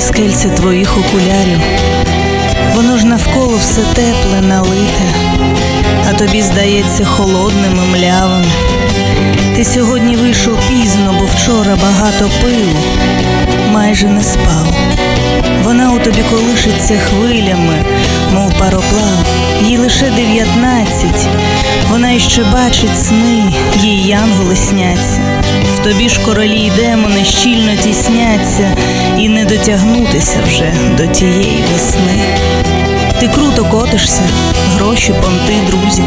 скельця твоїх окулярів. Воно ж навколо все тепле, налите, а тобі здається холодним і млявим. Ти сьогодні вийшов пізно, бо вчора багато пив, майже не спав. Вона у тобі колишиться хвилями, мов пароплав, їй лише дев'ятнадцять. Вона іще бачить сни, їй янголи сняться. В тобі ж королі й демони щільно тісняться, дотягнутися вже до тієї весни. Ти круто котишся, гроші, понти, друзі.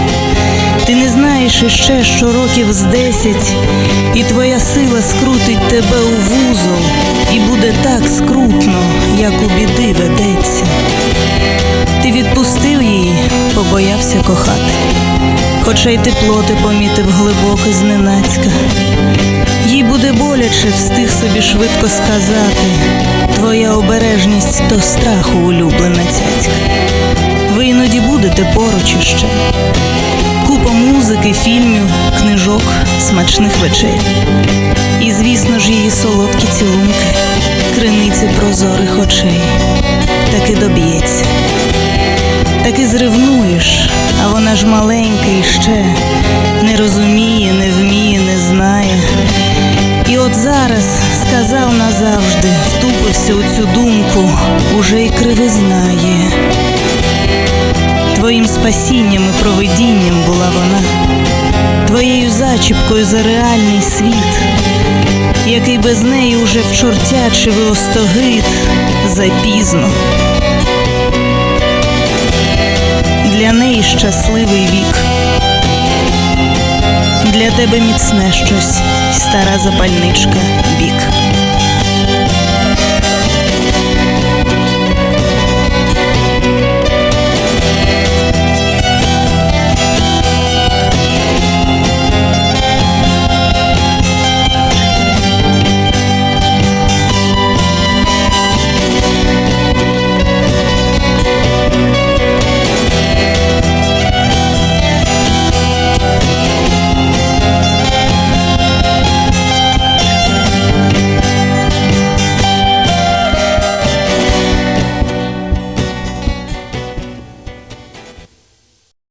Ти не знаєш іще, що років з десять, і твоя сила скрутить тебе у вузол, і буде так скрутно, як у біди ведеться. Ти відпустив її, побоявся кохати, хоча й тепло ти помітив глибоке зненацька. Їй буде боляче, встиг собі швидко сказати. Твоя обережність то страху улюблена цяцька. Ви іноді будете поруч іще. Купа музики, фільмів, книжок, смачних вечер. І, звісно ж, її солодкі цілунки, криниці прозорих очей. Таки доб'ється. Таки зревнуєш, а вона ж маленька от зараз сказав назавжди, втупився у цю думку, уже й кривизнає. Твоїм спасінням і провидінням була вона, твоєю зачіпкою за реальний світ, який без неї уже в чортячий остогид запізно. Для неї щасливий вік. Для тебе міцне щось, запальничка, бік.